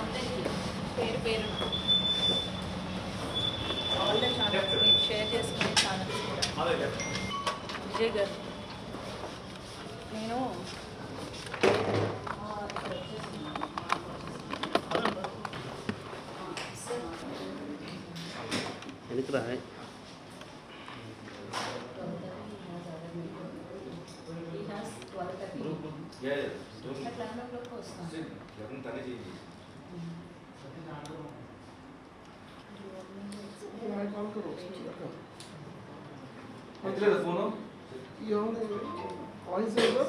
అందరికీ పేరు పేరు. ఆల్ ద ఛానల్స్ మీరు షేర్ చేసుకునే ఛానల్స్ కూడా విజయ్ గారు. నేను వస్తాను. ఫోను వాయిస్ ఏదో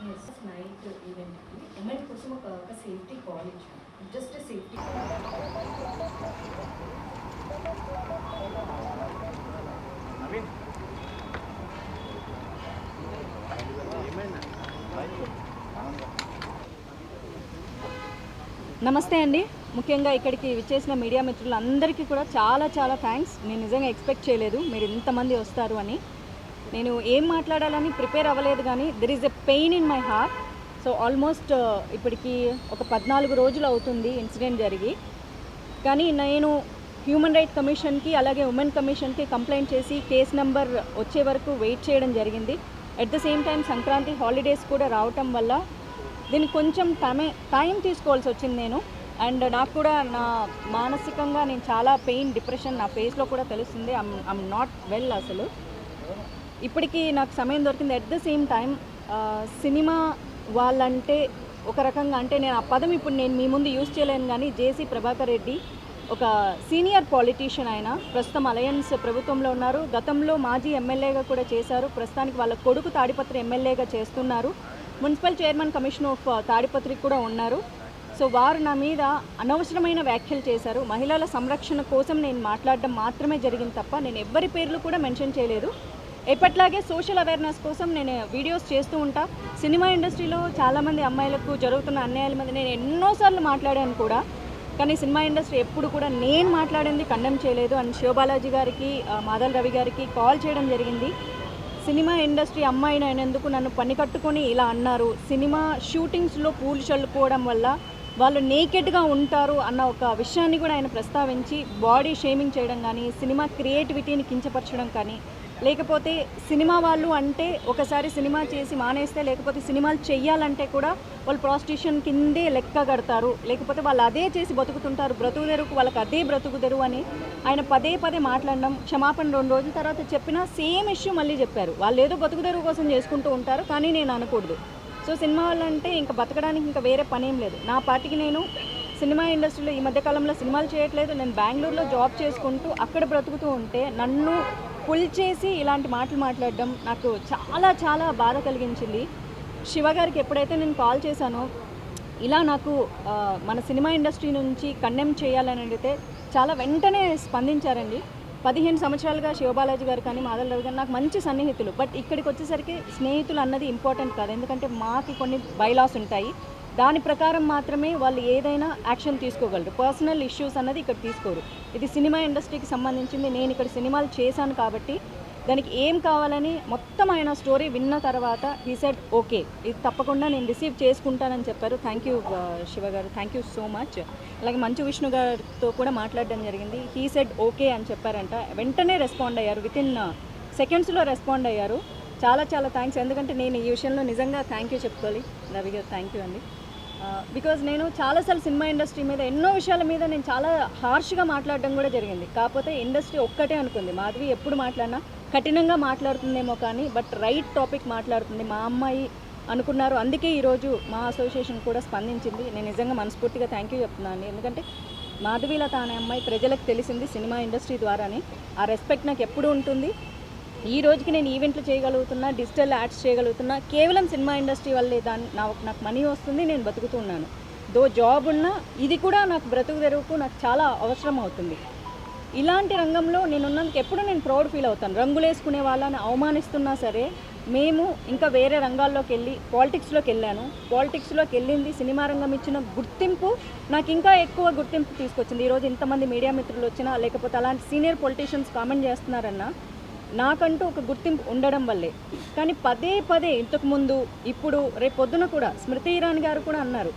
Yes, నైట్ ఈవెంట్కి ఉమెన్ కోసం ఒక ఒక సేఫ్టీ కాల్ ఇచ్చాను జస్ట్ సేఫ్టీ నమస్తే అండి. ముఖ్యంగా ఇక్కడికి విచ్చేసిన మీడియా మిత్రులందరికీ కూడా చాలా చాలా థ్యాంక్స్ నేను నిజంగా ఎక్స్పెక్ట్ చేయలేదు మీరు ఇంతమంది వస్తారు అని. నేను ఏం మాట్లాడాలని ప్రిపేర్ అవ్వలేదు కానీ there is a pain in my heart so almost ఇప్పటికి ఒక పద్నాలుగు రోజులు అవుతుంది ఇన్సిడెంట్ జరిగి. కానీ నేను హ్యూమన్ రైట్ కమిషన్కి అలాగే ఉమెన్ కమిషన్కి కంప్లైంట్ చేసి కేస్ నెంబర్ వచ్చే వరకు వెయిట్ చేయడం జరిగింది. At the same time Sankranti holidays కూడా రావటం వల్ల దీనికి కొంచెం టైం టైం తీసుకోవాల్సి వచ్చింది నేను. అండ్ నాకు కూడా నా మానసికంగా నేను చాలా పెయిన్ డిప్రెషన్ నా ఫేస్లో కూడా తెలుస్తుంది. ఐమ్ ఐమ్ నాట్ వెల్ అసలు. ఇప్పటికీ నాకు సమయం దొరికింది. At the same time cinema వాళ్ళంటే ఒక రకంగా అంటే నేను ఆ పదం ఇప్పుడు నేను మీ ముందు యూజ్ చేయలేను కానీ జేసీ ప్రభాకర్ రెడ్డి ఒక సీనియర్ పాలిటీషియన్ ఆయన ప్రస్తుతం అలయన్స్ ప్రభుత్వంలో ఉన్నారు. గతంలో మాజీ ఎమ్మెల్యేగా కూడా చేశారు. ప్రస్తుతానికి వాళ్ళ కొడుకు తాడిపత్రి ఎమ్మెల్యేగా చేస్తున్నారు. Municipal chairman commission of Tadipatri కూడా ఉన్నారు. సో వారు నా మీద అనవసరమైన వ్యాఖ్యలు చేశారు. మహిళల సంరక్షణ కోసం నేను మాట్లాడడం మాత్రమే జరిగింది తప్ప నేను ఎవ్వరి పేర్లు కూడా మెన్షన్ చేయలేదు. ఎప్పట్లాగే సోషల్ అవేర్నెస్ కోసం నేను వీడియోస్ చేస్తూ ఉంటా. సినిమా ఇండస్ట్రీలో చాలామంది అమ్మాయిలకు జరుగుతున్న అన్యాయాల మీద నేను ఎన్నోసార్లు మాట్లాడాను కూడా. కానీ సినిమా ఇండస్ట్రీ ఎప్పుడు కూడా నేను మాట్లాడింది కండెమ్ చేయలేదు. అండ్ శివబాలాజీ గారికి మాధవ్ రవి గారికి కాల్ చేయడం జరిగింది. సినిమా ఇండస్ట్రీ అమ్మాయిని అయినందుకు నన్ను పని కట్టుకొని ఇలా అన్నారు. సినిమా షూటింగ్స్లో పూలు చల్లుకోవడం వల్ల వాళ్ళు నేకెడ్గా ఉంటారు అన్న ఒక విషయాన్ని కూడా ఆయన ప్రస్తావించి బాడీ షేమింగ్ చేయడం కానీ సినిమా క్రియేటివిటీని కించపరచడం కానీ లేకపోతే సినిమా వాళ్ళు అంటే ఒకసారి సినిమా చేసి మానేస్తే లేకపోతే సినిమాలు చెయ్యాలంటే కూడా వాళ్ళు ప్రాస్టిట్యూషన్ కిందే లెక్క కడతారు. లేకపోతే వాళ్ళు అదే చేసి బతుకుతుంటారు. బ్రతుకుదెరుకు వాళ్ళకి అదే బ్రతుకుదెరు అని ఆయన పదే పదే మాట్లాడడం క్షమాపణ రెండు రోజుల తర్వాత చెప్పినా సేమ్ ఇష్యూ మళ్ళీ చెప్పారు. వాళ్ళు ఏదో బతుకుదెరువు కోసం చేసుకుంటూ ఉంటారు కానీ నేను అనకూడదు. సో సినిమా వాళ్ళంటే ఇంకా బతకడానికి ఇంకా వేరే పనేం లేదు. నా పార్టీకి నేను సినిమా ఇండస్ట్రీలో ఈ మధ్యకాలంలో సినిమాలు చేయట్లేదు. నేను బెంగళూరులో జాబ్ చేసుకుంటూ అక్కడ బ్రతుకుతూ ఉంటే నన్ను పుల్ చేసి ఇలాంటి మాటలు మాట్లాడడం నాకు చాలా చాలా బాధ కలిగించింది. శివ గారికి ఎప్పుడైతే నేను కాల్ చేశానో ఇలా నాకు మన సినిమా ఇండస్ట్రీ నుంచి కండెమ్ చేయాలని అడిగితే చాలా వెంటనే స్పందించారండి. పదిహేను సంవత్సరాలుగా శివబాలాజీ గారు కానీ మాధవరావు గారు నాకు మంచి సన్నిహితులు. బట్ ఇక్కడికి వచ్చేసరికి స్నేహితులు అన్నది ఇంపార్టెంట్ కాదు. ఎందుకంటే మాకు కొన్ని బైలాస్ ఉంటాయి. దాని ప్రకారం మాత్రమే వాళ్ళు ఏదైనా యాక్షన్ తీసుకోగలరు. పర్సనల్ ఇష్యూస్ అన్నది ఇక్కడ తీసుకోరు. ఇది సినిమా ఇండస్ట్రీకి సంబంధించింది. నేను ఇక్కడ సినిమాలు చేశాను కాబట్టి దానికి ఏం కావాలని మొత్తం ఆయన స్టోరీ విన్న తర్వాత హీ సెడ్ ఓకే ఇది తప్పకుండా నేను రిసీవ్ చేసుకుంటానని చెప్పారు. థ్యాంక్ యూ uh, శివ గారు. థ్యాంక్ యూ సో మచ్ అలాగే మంచు విష్ణు గారితో కూడా మాట్లాడడం జరిగింది. హీ సెడ్ ఓకే అని చెప్పారంట. వెంటనే రెస్పాండ్ అయ్యారు. విత్ ఇన్ సెకండ్స్లో రెస్పాండ్ అయ్యారు. చాలా చాలా థ్యాంక్స్ ఎందుకంటే నేను ఈ విషయంలో నిజంగా థ్యాంక్ యూ చెప్పుకోవాలి. రవి గారు థ్యాంక్ యూ అండి. బికాజ్ నేను చాలాసార్లు సినిమా ఇండస్ట్రీ మీద ఎన్నో విషయాల మీద నేను చాలా హార్ష్గా మాట్లాడడం కూడా జరిగింది. కాకపోతే ఇండస్ట్రీ ఒక్కటే అనుకుంది. మాధవి ఎప్పుడు మాట్లాడినా కఠినంగా మాట్లాడుతుందేమో కానీ బట్ రైట్ టాపిక్ మాట్లాడుతుంది. మా అమ్మాయి అనుకున్నారు. అందుకే ఈరోజు మా అసోసియేషన్ కూడా స్పందించింది. నేను నిజంగా మనస్ఫూర్తిగా థ్యాంక్ యూ చెప్తున్నాను ఎందుకంటే మాధవీలత అనే అమ్మాయి ప్రజలకు తెలిసింది సినిమా ఇండస్ట్రీ ద్వారానే. ఆ రెస్పెక్ట్ నాకు ఎప్పుడు ఉంటుంది. ఈ రోజుకి నేను ఈవెంట్లు చేయగలుగుతున్నా డిజిటల్ యాడ్స్ చేయగలుగుతున్నా. కేవలం సినిమా ఇండస్ట్రీ వల్లే దాని నా నాకు మనీ వస్తుంది నేను బతుకుతున్నాను దో జాబ్ ఉన్నా ఇది కూడా నాకు బ్రతుకు తెరువుకు నాకు చాలా అవసరం అవుతుంది. ఇలాంటి రంగంలో నేనున్నందుకు ఎప్పుడు నేను ప్రౌడ్ ఫీల్ అవుతాను. రంగులేసుకునే వాళ్ళని అవమానిస్తున్నా సరే మేము ఇంకా వేరే రంగాల్లోకి వెళ్ళి పాలిటిక్స్లోకి వెళ్ళాను. పాలిటిక్స్లోకి వెళ్ళింది సినిమా రంగం ఇచ్చిన గుర్తింపు నాకు ఇంకా ఎక్కువ గుర్తింపు తీసుకొచ్చింది. ఈరోజు ఇంతమంది మీడియా మిత్రులు వచ్చినా లేకపోతే అలాంటి సీనియర్ పొలిటీషియన్స్ కామెంట్ చేస్తున్నారన్నా నాకంటూ ఒక గుర్తింపు ఉండడం వల్లే. కానీ పదే పదే ఇంతకుముందు ఇప్పుడు రేపు పొద్దున కూడా స్మృతి ఇరానీ గారు కూడా అన్నారు.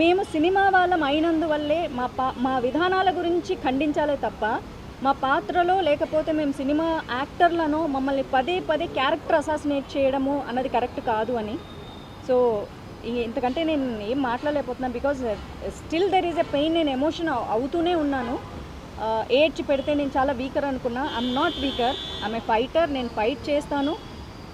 మేము సినిమా వాళ్ళం అయినందువల్లే మా పా మా విధానాల గురించి ఖండించాలే తప్ప మా పాత్రలో లేకపోతే మేము సినిమా యాక్టర్లను మమ్మల్ని పదే పదే క్యారెక్టర్ అసాసినేట్ చేయడము అన్నది కరెక్ట్ కాదు అని. సో ఇంతకంటే నేను ఏం మాట్లాడలేకపోతున్నాను. Because still there is a pain నేను ఎమోషన్ అవుతూనే ఉన్నాను. ఏడ్చి పెడితే నేను చాలా వీకర్ అనుకున్నా. I'm not weaker I'm a fighter నేను ఫైట్ చేస్తాను.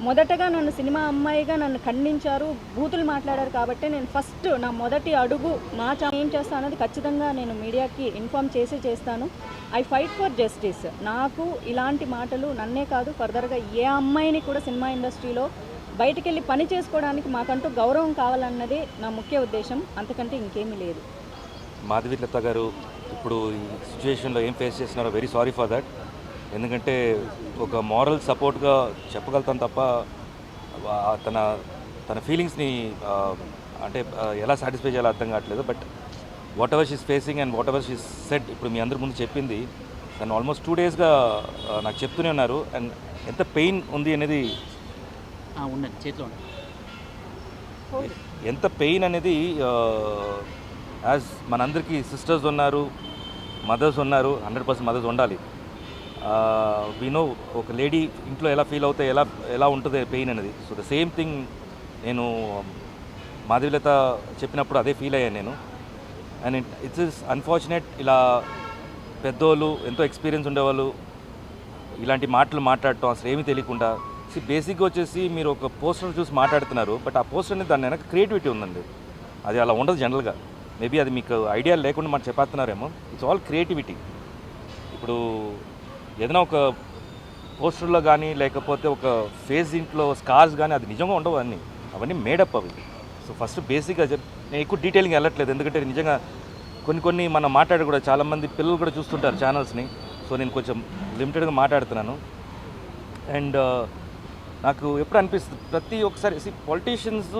మొదటగా నన్ను సినిమా అమ్మాయిగా నన్ను ఖండించారు. బూతులు మాట్లాడారు కాబట్టి నేను ఫస్ట్ నా మొదటి అడుగు మా చా ఏం చేస్తాను అనేది ఖచ్చితంగా నేను మీడియాకి ఇన్ఫామ్ చేసి చేస్తాను. ఐ ఫైట్ ఫర్ జస్టిస్ నాకు ఇలాంటి మాటలు నన్నే కాదు ఫర్దర్గా ఏ అమ్మాయిని కూడా సినిమా ఇండస్ట్రీలో బయటికి వెళ్ళి పని చేసుకోవడానికి మాకంటూ గౌరవం కావాలన్నదే నా ముఖ్య ఉద్దేశం. అంతకంటే ఇంకేమీ లేదు. మాధవి లత గారు ఇప్పుడు ఈ సిచ్యువేషన్లో ఏం ఫేస్ చేస్తున్నారో వెరీ సారీ ఫర్ దట్ ఎందుకంటే ఒక మారల్ సపోర్ట్గా చెప్పగలుగుతాను తప్ప తన తన ఫీలింగ్స్ని అంటే ఎలా సాటిస్ఫై చేయాలో అర్థం కావట్లేదు. But whatever she's facing and whatever she's set ఇప్పుడు మీ అందరి ముందు చెప్పింది తను ఆల్మోస్ట్ టూ డేస్గా నాకు చెప్తూనే ఉన్నారు. అండ్ ఎంత పెయిన్ ఉంది అనేది ఉండండి చేతిలో ఉండండి ఎంత పెయిన్ అనేది యాజ్ మనందరికీ సిస్టర్స్ ఉన్నారు మదర్స్ ఉన్నారు హండ్రెడ్ పర్సెంట్ మదర్స్ ఉండాలి. Uh, వినో ఒక లేడీ ఇంట్లో ఎలా ఫీల్ అవుతాయి ఎలా ఎలా ఉంటుంది పెయిన్ అనేది. సో ద సేమ్ థింగ్ నేను మాధవిలత చెప్పినప్పుడు అదే ఫీల్ అయ్యాను నేను. అండ్ ఇట్స్ ఇస్ అన్ఫార్చునేట్ ఇలా పెద్దోళ్ళు ఎంతో ఎక్స్పీరియన్స్ ఉండేవాళ్ళు ఇలాంటి మాటలు మాట్లాడటం అసలు ఏమీ తెలియకుండా. బేసిక్గా వచ్చేసి మీరు ఒక పోస్టర్ చూసి మాట్లాడుతున్నారు బట్ ఆ పోస్టర్ అనేది దాని వెనక క్రియేటివిటీ ఉందండి. అది అలా ఉండదు జనరల్గా మేబీ అది మీకు ఐడియా లేకుండా మనం చెప్పేస్తున్నారేమో. ఇట్స్ ఆల్ క్రియేటివిటీ ఇప్పుడు ఏదైనా ఒక పోస్టర్లో కానీ లేకపోతే ఒక ఫేస్ ఇంట్లో స్కార్స్ కానీ అది నిజంగా ఉండవు అన్నీ. అవన్నీ మేడప్ అవి. సో ఫస్ట్ బేసిక్గా చెప్ నేను ఎక్కువ డీటెయిలింగ్ వెళ్ళట్లేదు. ఎందుకంటే నిజంగా కొన్ని కొన్ని మనం మాట్లాడి కూడా చాలామంది పిల్లలు కూడా చూస్తుంటారు ఛానల్స్ని సో నేను కొంచెం లిమిటెడ్గా మాట్లాడుతున్నాను. అండ్ uh, నాకు ఎప్పుడు అనిపిస్తుంది ప్రతి ఒక్కసారి see politicians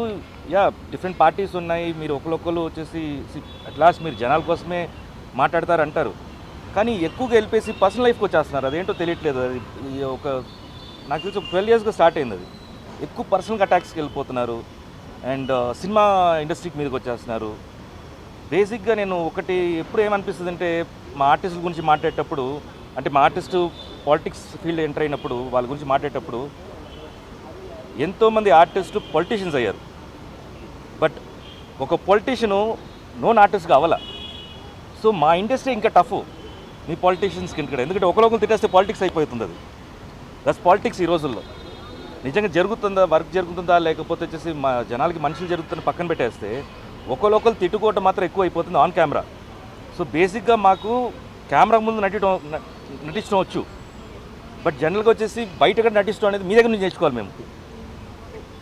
yeah different parties ఉన్నాయి. మీరు ఒకరొకరు వచ్చేసి అట్లాస్ట్ మీరు జనాల కోసమే మాట్లాడతారు అంటారు కానీ ఎక్కువగా వెళ్ళిపోయి పర్సనల్ లైఫ్కి వచ్చేస్తున్నారు. అదేంటో తెలియట్లేదు. అది ఒక నాకు తెలిసి ఒక ట్వెల్వ్ ఇయర్స్గా స్టార్ట్ అయింది అది. ఎక్కువ పర్సనల్ అటాక్స్కి వెళ్ళిపోతున్నారు. అండ్ సినిమా ఇండస్ట్రీకి మీదకి వచ్చేస్తున్నారు. బేసిక్గా నేను ఒకటి ఎప్పుడు ఏమనిపిస్తుంది అంటే మా ఆర్టిస్టుల గురించి మాట్లాడేటప్పుడు అంటే మా ఆర్టిస్టు పాలిటిక్స్ ఫీల్డ్ ఎంటర్ అయినప్పుడు వాళ్ళ గురించి మాట్లాడేటప్పుడు ఎంతోమంది ఆర్టిస్టు పొలిటీషియన్స్ అయ్యారు. బట్ ఒక పొలిటీషియను నోన్ ఆర్టిస్ట్గా కావాలా సో మా ఇండస్ట్రీ ఇంకా టఫ్ మీ పాలిటీషియన్స్కి ఇక్కడ ఎందుకంటే ఒకరొకరు తిట్టేస్తే పాలిటిక్స్ అయిపోతుంది అది. దట్స్ పాలిటిక్స్ ఈ రోజుల్లో. నిజంగా జరుగుతుందా వర్క్ జరుగుతుందా లేకపోతే వచ్చేసి మా జనాలకి మనుషులు జరుగుతున్న పక్కన పెట్టేస్తే ఒకరొకరు తిట్టుకోవటం మాత్రం ఎక్కువ అయిపోతుంది ఆన్ కెమెరా సో బేసిక్గా మాకు కెమెరా ముందు నటించడం నటించడం వచ్చు బట్ జనరల్గా వచ్చేసి బయట కూడా నటించడం అనేది మీ దగ్గర నుంచి నేర్చుకోవాలి మేము.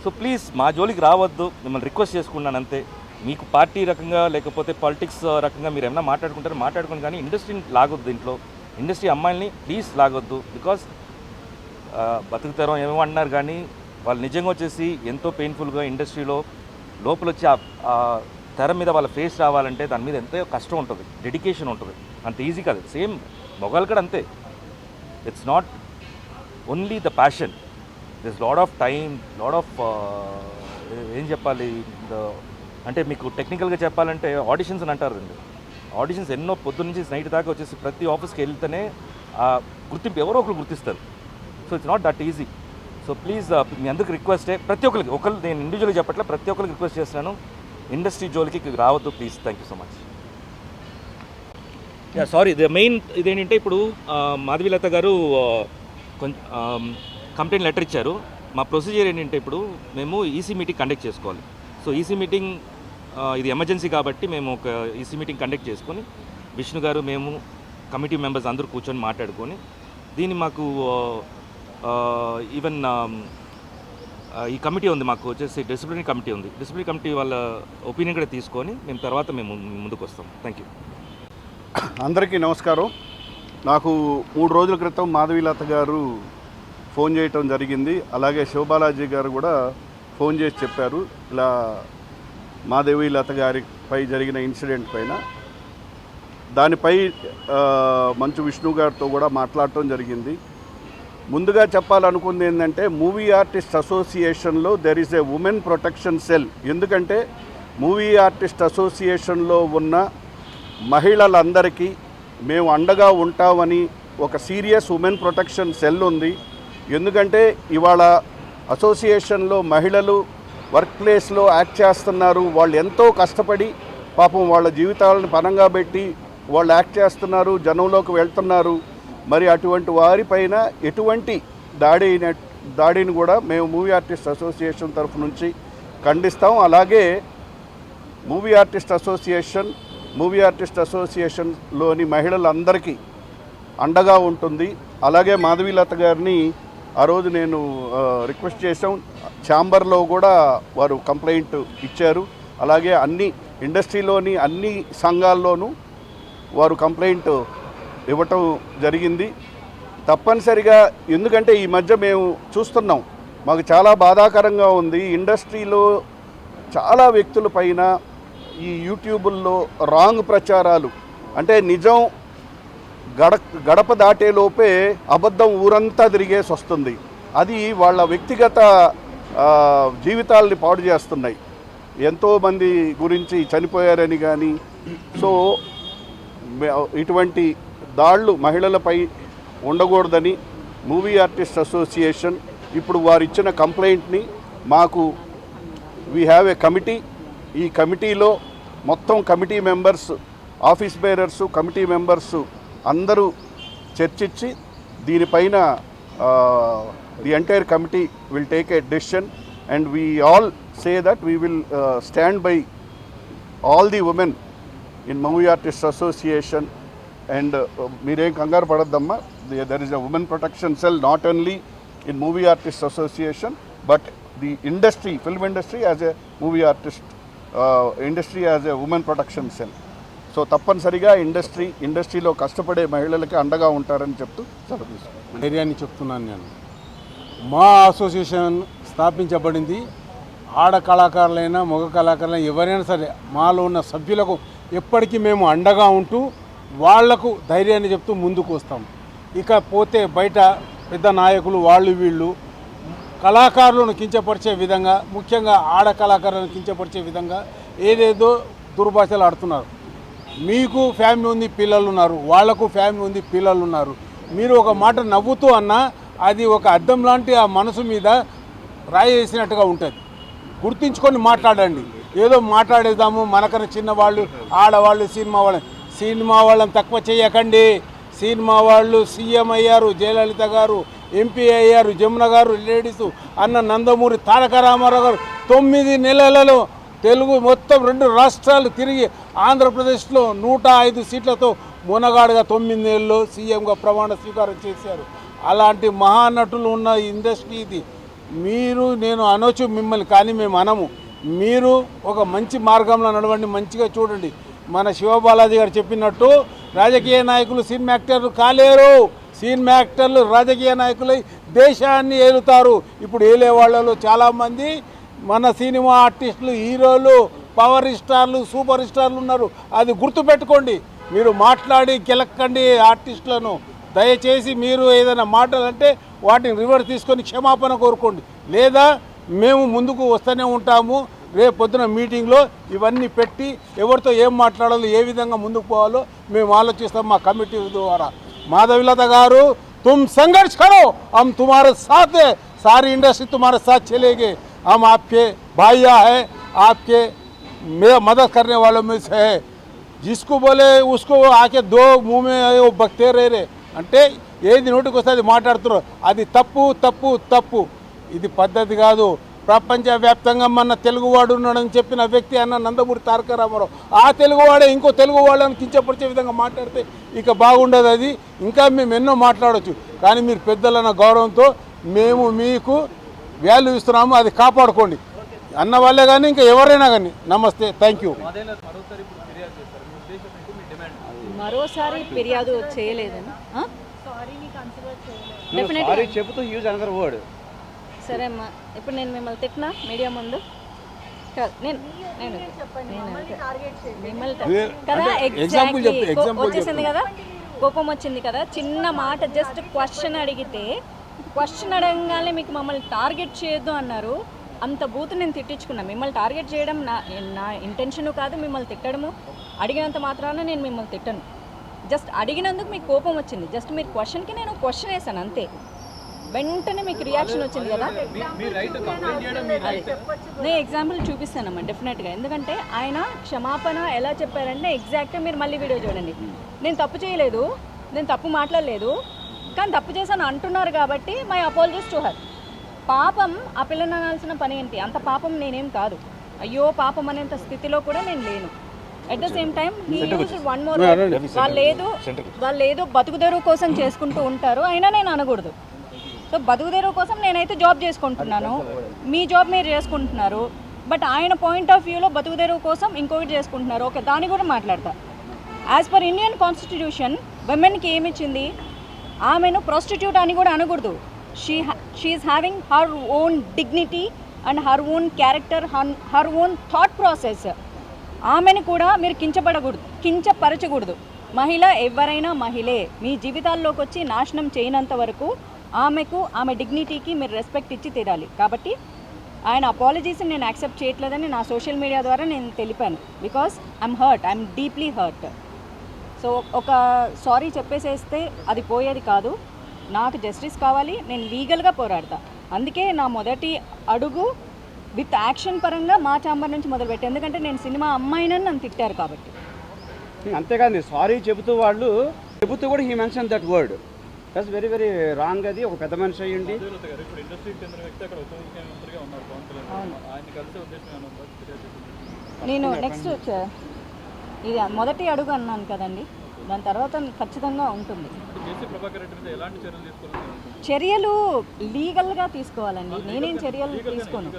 సో ప్లీజ్ మా జోలికి రావద్దు. మిమ్మల్ని రిక్వెస్ట్ చేసుకున్నాను అంతే. మీకు పార్టీ రకంగా లేకపోతే పాలిటిక్స్ uh, రకంగా మీరు ఏమైనా మాట్లాడుకుంటారో మాట్లాడుకుని కానీ ఇండస్ట్రీని లాగొద్దు దీంట్లో. ఇండస్ట్రీ అమ్మాయిల్ని ప్లీజ్ లాగొద్దు. బికాస్ uh, బతుకుతారో ఏమో అన్నారు కానీ వాళ్ళు నిజంగా వచ్చేసి ఎంతో పెయిన్ఫుల్గా ఇండస్ట్రీలో లోపల వచ్చి ఆ- ఆ తెర మీద వాళ్ళ ఫేస్ రావాలంటే దాని మీద ఎంతో కష్టం ఉంటుంది. డెడికేషన్ ఉంటుంది. అంత ఈజీ కాదు. సేమ్ మొగాలు కూడా అంతే. It's not only the passion this lot of time lot of ఏం చెప్పాలి అంటే మీకు టెక్నికల్గా చెప్పాలంటే ఆడిషన్స్ అని అంటారు అండి ఆడిషన్స్ ఎన్నో పొద్దు నుంచి నైట్ దాకా వచ్చేసి ప్రతి ఆఫీస్కి వెళ్తేనే ఆ గుర్తింపు ఎవరో ఒకరు గుర్తిస్తారు. So it's not that easy so please మీ అందరికి రిక్వెస్టే ప్రతి ఒక్కరికి ఒకరు నేను ఇండివిజువల్గా చెప్పట్లే ప్రతి ఒక్కరికి రిక్వెస్ట్ చేస్తున్నాను. ఇండస్ట్రీ జోలికి రావద్దు please thank you so much yeah sorry the main ఇదేంటంటే ఇప్పుడు మాధవీలత గారు కొంచెం కంప్లైంట్ లెటర్ ఇచ్చారు. మా ప్రొసీజర్ ఏంటంటే ఇప్పుడు మేము ఈసీ మీటింగ్ కండక్ట్ చేసుకోవాలి. సో ఈసీ మీటింగ్ ఇది ఎమర్జెన్సీ కాబట్టి మేము ఒక ఈసీ మీటింగ్ కండక్ట్ చేసుకొని విష్ణు గారు మేము కమిటీ మెంబర్స్ అందరూ కూర్చొని మాట్లాడుకొని దీన్ని మాకు ఈవెన్ ఈ కమిటీ ఉంది మాకు వచ్చేసి డిసిప్లినరీ కమిటీ ఉంది. డిసిప్లినరీ కమిటీ వాళ్ళ ఒపీనియన్ కూడా తీసుకొని మేము తర్వాత మేము ముందుకు వస్తాం. థ్యాంక్ యూ అందరికీ నమస్కారం. నాకు మూడు రోజుల క్రితం మాధవీలత గారు ఫోన్ చేయటం జరిగింది. అలాగే శివబాలాజీ గారు కూడా ఫోన్ చేసి చెప్పారు. ఇలా మాదేవి లత గారిపై జరిగిన ఇన్సిడెంట్ పైన. దానిపై మంచు విష్ణు గారితో కూడా మాట్లాడటం జరిగింది. ముందుగా చెప్పాలనుకుంది ఏంటంటే మూవీ ఆర్టిస్ట్ అసోసియేషన్లో there is a women protection cell ఎందుకంటే మూవీ ఆర్టిస్ట్ అసోసియేషన్లో ఉన్న మహిళలందరికీ మేము అండగా ఉంటామని ఒక సీరియస్ ఉమెన్ ప్రొటెక్షన్ సెల్ ఉంది. ఎందుకంటే ఇవాళ అసోసియేషన్లో మహిళలు వర్క్ ప్లేస్లో యాక్ట్ చేస్తున్నారు. వాళ్ళు ఎంతో కష్టపడి పాపం వాళ్ళ జీవితాలను పనంగా పెట్టి వాళ్ళు యాక్ట్ చేస్తున్నారు జనంలోకి వెళ్తున్నారు. మరి అటువంటి వారిపైన ఎటువంటి దాడి అయిన- దాడిని కూడా మేము మూవీ ఆర్టిస్ట్ అసోసియేషన్ తరఫు నుంచి ఖండిస్తాం. అలాగే movie artist association movie artist అసోసియేషన్లోని మహిళలందరికీ అండగా ఉంటుంది. అలాగే మాధవీలత గారిని ఆ రోజు నేను రిక్వెస్ట్ చేశాం. ఛాంబర్లో కూడా వారు కంప్లైంట్ ఇచ్చారు. అలాగే అన్ని ఇండస్ట్రీలోని అన్ని సంఘాల్లోనూ వారు కంప్లైంట్ ఇవ్వటం జరిగింది. తప్పనిసరిగా ఎందుకంటే ఈ మధ్య మేము చూస్తున్నాం. మాకు చాలా బాధాకరంగా ఉంది. ఇండస్ట్రీలో చాలా వ్యక్తుల పైన ఈ యూట్యూబుల్లో రాంగ్ ప్రచారాలు. అంటే నిజం గడ గడప దాటేలోపే అబద్ధం ఊరంతా తిరిగేసి వస్తుంది. అది వాళ్ళ వ్యక్తిగత జీవితాలని పాడు చేస్తున్నాయి. ఎంతోమంది గురించి చనిపోయారని కానీ సో ఇటువంటి దాళ్ళు మహిళలపై ఉండకూడదని మూవీ ఆర్టిస్ట్ అసోసియేషన్ ఇప్పుడు వారు ఇచ్చిన కంప్లైంట్ని మాకు వీ హ్యావ్ ఏ కమిటీ ఈ కమిటీలో మొత్తం committee members office bearers committee members అందరూ చర్చించి దీనిపైన the entire committee will take a decision and we all say that we will stand by all the women in movie artist association and మీరేం కంగారు పడద్దమ్మా. There is a women protection cell not only in movie artist association but the industry film industry as a movie artist industry as a women protection cell so తప్పనిసరిగా industry ఇండస్ట్రీలో కష్టపడే మహిళలకి అండగా ఉంటారని చెప్తూ సెలవు ధైర్యాన్ని చెప్తున్నాను నేను. మా అసోసియేషన్ స్థాపించబడింది. ఆడ కళాకారులైనా మగ కళాకారులైనా ఎవరైనా సరే మాలో ఉన్న సభ్యులకు ఎప్పటికీ మేము అండగా ఉంటూ వాళ్ళకు ధైర్యాన్ని చెప్తూ ముందుకు వస్తాం. ఇక పోతే బయట పెద్ద నాయకులు వాళ్ళు వీళ్ళు కళాకారులను కించపరిచే విధంగా ముఖ్యంగా ఆడ కళాకారులను కించపరిచే విధంగా ఏదేదో దుర్భాషలు ఆడుతున్నారు. మీకు ఫ్యామిలీ ఉంది పిల్లలు ఉన్నారు వాళ్ళకు ఫ్యామిలీ ఉంది పిల్లలు ఉన్నారు. మీరు ఒక మాట నవ్వుతూ అన్నా అది ఒక అద్దం లాంటి ఆ మనసు మీద రాయి వేసినట్టుగా ఉంటుంది. గుర్తించుకొని మాట్లాడండి. ఏదో మాట్లాడేదాము మనకన్నా చిన్నవాళ్ళు ఆడవాళ్ళు సినిమా వాళ్ళ సినిమా వాళ్ళని తక్కువ చేయకండి. సినిమా వాళ్ళు సీఎం అయ్యారు జయలలిత గారు ఎంపీ అయ్యారు జమున గారు లేడీస్ అన్న నందమూరి తారక రామారావు గారు తొమ్మిది నెలలలో తెలుగు మొత్తం రెండు రాష్ట్రాలు తిరిగి ఆంధ్రప్రదేశ్లో నూట ఐదు సీట్లతో మునగాడుగా తొమ్మిది సీఎంగా ప్రమాణ స్వీకారం చేశారు. అలాంటి మహానటులు ఉన్న ఇండస్ట్రీ ఇది. మీరు నేను అనొచ్చు మిమ్మల్ని కానీ మేము అనము. మీరు ఒక మంచి మార్గంలో నడవండి మంచిగా చూడండి. మన శివబాలాజీ గారు చెప్పినట్టు రాజకీయ నాయకులు సినిమా యాక్టర్లు కాలేరు. సినిమా యాక్టర్లు రాజకీయ నాయకులై దేశాన్ని ఏలుతారు. ఇప్పుడు ఏలే వాళ్ళలో చాలామంది మన సినిమా ఆర్టిస్టులు హీరోలు పవర్ స్టార్లు సూపర్ స్టార్లు ఉన్నారు అది గుర్తుపెట్టుకోండి మీరు మాట్లాడి గెలక్కండి ఆర్టిస్టులను దయచేసి మీరు ఏదైనా మాటలు అంటే వాటిని రివర్స్ తీసుకొని క్షమాపణ కోరుకోండి లేదా మేము ముందుకు వస్తూనే ఉంటాము రేపు పొద్దున మీటింగ్లో ఇవన్నీ పెట్టి ఎవరితో ఏం మాట్లాడాలో ఏ విధంగా ముందుకు పోవాలో మేము ఆలోచిస్తాం మా కమిటీ ద్వారా మాధవిలత గారు तुम संघर्ष करो हम तुम्हारे साथ है सारी इंडस्ट्री तुम्हारे साथ चलेगी हम आपके भाइया है आपके मेरा मदद करने वालों में से है जिसको बोले उसको आके दो मुंह में वो बकते रह रहे అంటే ఏది నోటికి వస్తే అది మాట్లాడుతున్నారు అది తప్పు తప్పు తప్పు ఇది పద్ధతి కాదు ప్రపంచవ్యాప్తంగా మన తెలుగువాడు ఉన్నాడని చెప్పిన వ్యక్తి అన్న నందమూరి తారక రామారావు ఆ తెలుగువాడే ఇంకో తెలుగు వాళ్ళని కించపరిచే విధంగా మాట్లాడితే ఇక బాగుండదు అది ఇంకా మేము ఎన్నో మాట్లాడవచ్చు కానీ మీరు పెద్దలన్న గౌరవంతో మేము మీకు వాల్యూ ఇస్తున్నాము అది కాపాడుకోండి. అన్న వాళ్ళే కానీ ఇంకా ఎవరైనా కానీ నమస్తే థ్యాంక్ యూ మరోసారి ఫిర్యాదు చేయలేదని చెబుతూ యూజ్ అనదర్ వర్డ్ సరే అమ్మా ఇప్పుడు నేను మిమ్మల్ని తిట్టినా? మీడియా ముందు? కాదు, నేను నేను మిమ్మల్ని కదా వచ్చేసింది కదా? కోపం వచ్చింది కదా? చిన్న మాట జస్ట్ క్వశ్చన్ అడిగితే క్వశ్చన్ అడగగానే మీకు మమ్మల్ని టార్గెట్ చేయొద్దు అన్నారు. అంత బూత్ నేను తిట్టించుకున్నా. మిమ్మల్ని టార్గెట్ చేయడం నా నా ఇంటెన్షన్ కాదు మిమ్మల్ని తిట్టడము. అడిగినంత మాత్రాన నేను మిమ్మల్ని తిట్టను. జస్ట్ అడిగినందుకు మీకు కోపం వచ్చింది. జస్ట్ మీరు క్వశ్చన్కి నేను క్వశ్చన్ వేసాను అంతే. వెంటనే మీకు రియాక్షన్ వచ్చింది కదా. నేను ఎగ్జాంపుల్ చూపిస్తానమ్మా డెఫినెట్గా ఎందుకంటే ఆయన క్షమాపణ ఎలా చెప్పారంటే ఎగ్జాక్ట్గా మీరు మళ్ళీ వీడియో చూడండి. నేను తప్పు చేయలేదు. నేను తప్పు మాట్లాడలేదు. కానీ తప్పు చేశాను అంటున్నారు కాబట్టి మై అపాలజీస్ టు హర్. పాపం ఆ పిల్లని అనాల్సిన పని ఏంటి? అంత పాపం నేనేం కాదు. అయ్యో పాపం అనేంత స్థితిలో కూడా నేను లేను. At the same time one more వాళ్ళు ఏదో వాళ్ళు ఏదో బతుకుదెరువు కోసం చేసుకుంటూ ఉంటారు. అయినా నేను అనకూడదు. సో బతుకుదెరువు కోసం నేనైతే జాబ్ చేసుకుంటున్నాను. మీ జాబ్ మీరు చేసుకుంటున్నారు. బట్ ఆయన పాయింట్ ఆఫ్ వ్యూలో బతుకుదెరువు కోసం ఇంకొకటి చేసుకుంటున్నారు. ఓకే దాన్ని కూడా మాట్లాడతా. యాజ్ పర్ ఇండియన్ కాన్స్టిట్యూషన్ విమెన్కి ఏమి ఇచ్చింది? ఆమెను ప్రాస్టిట్యూట్ అని కూడా అనకూడదు. She she is having her own dignity and her own character her own thought process ఆమెను కూడా మీరు కించపడకూడదు కించపరచకూడదు. మహిళ ఎవరైనా మహిళే. మీ జీవితాల్లోకి వచ్చి నాశనం చేయనంత వరకు ఆమెకు ఆమె డిగ్నిటీకి మీరు రెస్పెక్ట్ ఇచ్చి తీరాలి. కాబట్టి ఆయన అపాలజీస్ని నేను యాక్సెప్ట్ చేయట్లేదని నా సోషల్ మీడియా ద్వారా నేను తెలిపాను. Because I'm hurt I'm deeply hurt so ఒక సారీ చెప్పేసేస్తే అది పోయేది కాదు. నాకు జస్టిస్ కావాలి నేను లీగల్గా పోరాడతా. అందుకే నా మొదటి అడుగు విత్ యాక్షన్ పరంగా మా ఛాంబర్ నుంచి మొదలుపెట్టి. ఎందుకంటే నేను సినిమా అమ్మాయినని నన్ను తిట్టారు కాబట్టి. అంతేకాదు సారీ చెబుతూ వాళ్ళు చెబుతూ కూడా he mention that word that's very very wrong అది. ఒక పెద్ద మనిషి అయ్యండి. నేను నెక్స్ట్ ఇది మొదటి అడుగు అన్నాను కదండి. దాని తర్వాత ఖచ్చితంగా ఉంటుంది. చర్యలు లీగల్గా తీసుకోవాలండి. నేనేం చర్యలు తీసుకోను.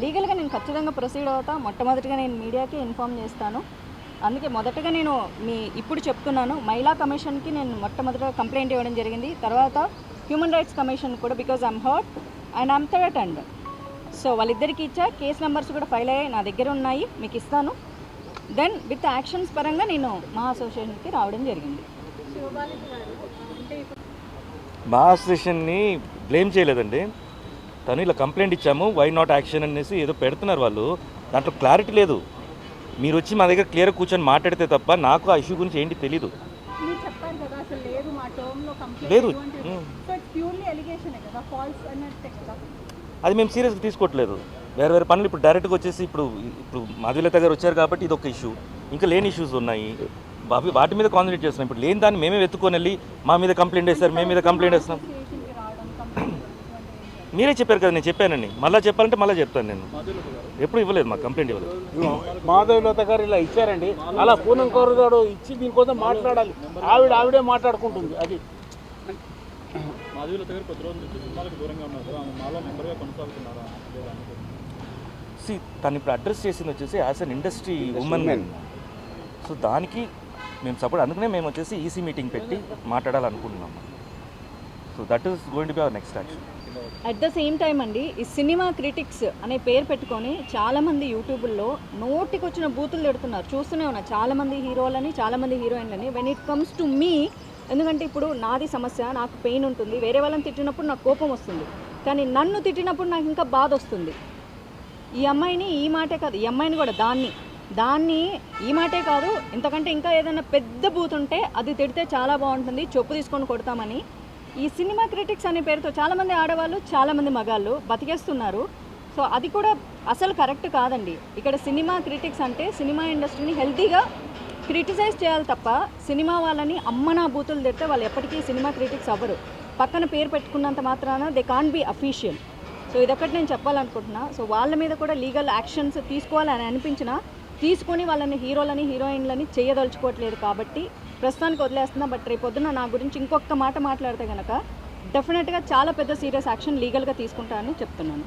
లీగల్గా నేను ఖచ్చితంగా ప్రొసీడ్ అవుతా. మొట్టమొదటిగా నేను మీడియాకి ఇన్ఫామ్ చేస్తాను. అందుకే మొదటగా నేను మీ ఇప్పుడు చెప్తున్నాను. మహిళా కమిషన్కి నేను మొట్టమొదటిగా కంప్లైంట్ ఇవ్వడం జరిగింది. తర్వాత హ్యూమన్ రైట్స్ కమిషన్ కూడా because I'm hurt and I'm hurt and. So వాళ్ళిద్దరికి ఇచ్చా. కేసు నెంబర్స్ కూడా ఫైల్ అయ్యాయి. నా దగ్గర ఉన్నాయి. మీకు ఇస్తాను. దెన్ విత్ యాక్షన్స్ పరంగా నేను మా అసోసియేషన్కి రావడం జరిగింది. మా అసోసియేషన్ని బ్లేమ్ చేయలేదండి. తను ఇలా కంప్లైంట్ ఇచ్చాము వై నాట్ యాక్షన్ అనేసి ఏదో పెడుతున్నారు వాళ్ళు. దాంట్లో క్లారిటీ లేదు. మీరు వచ్చి మా దగ్గర క్లియర్ కూర్చొని మాట్లాడితే తప్ప నాకు ఆ ఇష్యూ గురించి ఏంటి తెలీదు. లేదు అది మేము సీరియస్గా తీసుకోవట్లేదు. వేరే వేరే పనులు ఇప్పుడు డైరెక్ట్గా వచ్చేసి ఇప్పుడు ఇప్పుడు మాధులత గారు వచ్చారు కాబట్టి ఇది ఒక ఇష్యూ ఇంకా లేని ఇష్యూస్ ఉన్నాయి. అవి వాటి మీద కాన్సన్ట్రేట్ చేస్తున్నాం. ఇప్పుడు లేని దాన్ని మేమే వెతుక్కొని వెళ్ళి మా మీద కంప్లైంట్ వేస్తారు మేము మీద కంప్లైంట్ వేస్తున్నాం మీరే చెప్పారు కదా నేను చెప్పానండి మళ్ళీ చెప్పాలంటే మళ్ళీ చెప్తాను నేను. ఎప్పుడు ఇవ్వలేదు మాకు కంప్లైంట్ ఇవ్వలేదు. మాధవలత గారు ఇలా ఇచ్చారండి. అలా పూనం కౌరగాడు ఇచ్చి దీనికోసం మాట్లాడాలి. ఆవిడ ఆవిడే మాట్లాడుకుంటుంది. అది సి తను ఇప్పుడు అడ్రస్ చేసింది వచ్చేసి as an industry women so దానికి మేము సపోర్ట్ అందుకనే మేము వచ్చేసి ఈసీ మీటింగ్ పెట్టి మాట్లాడాలనుకుంటున్నాం. So that is going to be our next action at the same time అండి ఈ సినిమా క్రిటిక్స్ అనే పేరు పెట్టుకొని చాలామంది యూట్యూబుల్లో నోటికి వచ్చిన బూతులు తిడుతున్నారు. చూస్తూనే ఉన్నా చాలామంది హీరోలని చాలామంది హీరోయిన్లని when it comes to me ఎందుకంటే ఇప్పుడు నాది సమస్య నాకు పెయిన్ ఉంటుంది. వేరే వాళ్ళని తిట్టినప్పుడు నాకు కోపం వస్తుంది. కానీ నన్ను తిట్టినప్పుడు నాకు ఇంకా బాధ వస్తుంది. ఈ అమ్మాయిని ఈ మాటే కాదు ఈ అమ్మాయిని కూడా దాన్ని దాన్ని ఈ మాటే కాదు ఇంతకంటే ఇంకా ఏదైనా పెద్ద బూత్ ఉంటే అది తిడితే చాలా బాగుంటుంది చెప్పు తీసుకొని కొడతామని. ఈ సినిమా క్రిటిక్స్ అనే పేరుతో చాలామంది ఆడవాళ్ళు చాలామంది మగాళ్ళు బతికేస్తున్నారు. సో అది కూడా అసలు కరెక్ట్ కాదండి. ఇక్కడ సినిమా క్రిటిక్స్ అంటే సినిమా ఇండస్ట్రీని హెల్తీగా క్రిటిసైజ్ చేయాలి తప్ప సినిమా వాళ్ళని అమ్మనా బూతులు తిడితే వాళ్ళు ఎప్పటికీ సినిమా క్రిటిక్స్ అవ్వరు. పక్కన పేరు పెట్టుకున్నంత మాత్రాన they can be official so ఇదొకటి నేను చెప్పాలనుకుంటున్నా. సో వాళ్ళ మీద కూడా లీగల్ యాక్షన్స్ తీసుకోవాలని అనిపించినా తీసుకొని వాళ్ళని హీరోలని హీరోయిన్లని చేయదలుచుకోవట్లేదు కాబట్టి ప్రస్తుతానికి వదిలేస్తున్నా. బట్ రేపు పొద్దున్న నా గురించి ఇంకొక మాట మాట్లాడితే కనుక డెఫినెట్గా చాలా పెద్ద సీరియస్ యాక్షన్ లీగల్గా తీసుకుంటానని చెప్తున్నాను.